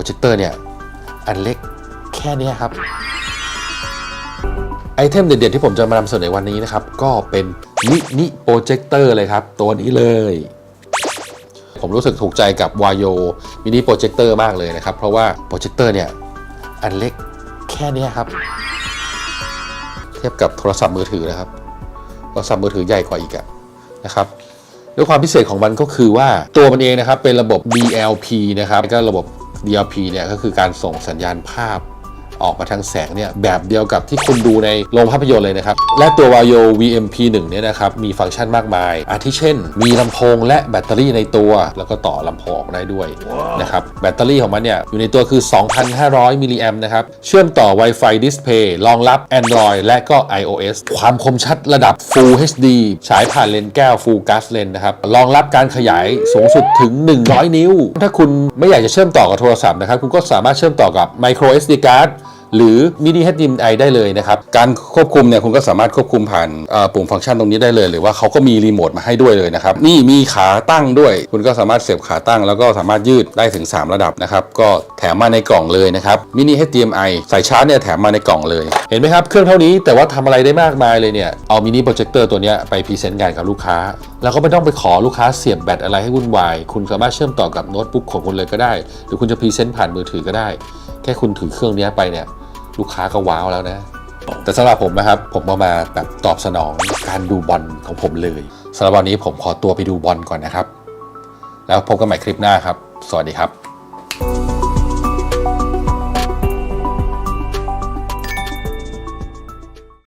รเจคเตอร์เนี่ยอันเล็กแค่นี้ครับไอเทมเด่นๆที่ผมจะมานำเสนอวันนี้นะครับ ก็เป็นมินิโปรเจคเตอร์เลยครับ ตัวนี้เลย ผมรู้สึกถูกใจกับ w a y o Mini Projector มากเลยนะครับ เพราะว่าโปรเจคเตอร์เนี่ยอันเล็กแค่นี้ครับ เทียบกับโทรศัพท์มือถือนะครับโทรศัพท์มือถือใหญ่กว่าอีกอะนะครับด้วยความพิเศษของมันก็คือว่าตัวมันเองนะครับเป็นระบบ DLP นะครับก็ระบบ DLP เนี่ยก็คือการส่งสัญญาณภาพ ออกมาทางแสงเนี่ยแบบเดียวกับที่คุณดูในโรงภาพยนตร์เลยนะครับ และตัว Vario VMP1 เนี่ยนะครับมีฟังก์ชันมากมาย อาทิเช่น มีลำโพงและแบตเตอรี่ในตัว แล้วก็ต่อลำโพงออกได้ด้วยนะครับแบตเตอรี่ของมันเนี่ยอยู่ในตัวคือ 2,500มิลลิแอมนะครับเชื่อมต่อ Wi-Fi Display รองรับ Android และก็ iOS ความคมชัดระดับ Full HD ฉายผ่านเลนส์แก้ว Full Glass Lens นะครับรองรับการขยายสูงสุดถึง 100 นิ้ว ถ้าคุณไม่อยากจะเชื่อมต่อกับโทรศัพท์นะครับคุณก็สามารถเชื่อมต่อกับ Micro SD Card หรือ Mini HDMI ได้เลยนะครับ การควบคุมเนี่ยคุณก็สามารถควบคุมผ่านปุ่มฟังก์ชันตรงนี้ได้เลย หรือว่าเขาก็มีรีโมทมาให้ด้วยเลยนะครับ นี่มีขาตั้งด้วย คุณก็สามารถเสียบขาตั้ง แล้วก็สามารถยืดได้ถึง 3 ระดับนะครับ ก็แถมมาในกล่องเลยนะครับ Mini HDMI สายชาร์จเนี่ยแถมมาในกล่องเลย เห็นไหมครับ เครื่องเท่านี้แต่ว่าทำอะไรได้มากมายเลยเนี่ย เอามินิโปรเจคเตอร์ตัวนี้ไปพรีเซนต์งานกับลูกค้า แล้วก็ไม่ต้องไปขอลูกค้าเสียบแบตอะไรให้วุ่นวาย คุณสามารถเชื่อมต่อกับโน้ตบุ๊กของคุณเลยก็ได้ หรือคุณจะพรีเซนต์ผ่านมือถือก็ได้ แค่คุณถือเครื่องนี้ไปเนี่ย ลูกค้าก็ว้าวแล้วนะ แต่สำหรับผมนะครับ ผมก็มาแบบตอบสนองการดูบอลของผมเลยสำหรับวันนี้ผมขอตัวไปดูบอลก่อนนะครับ แล้วพบกันใหม่คลิปหน้าครับ สวัสดีครับ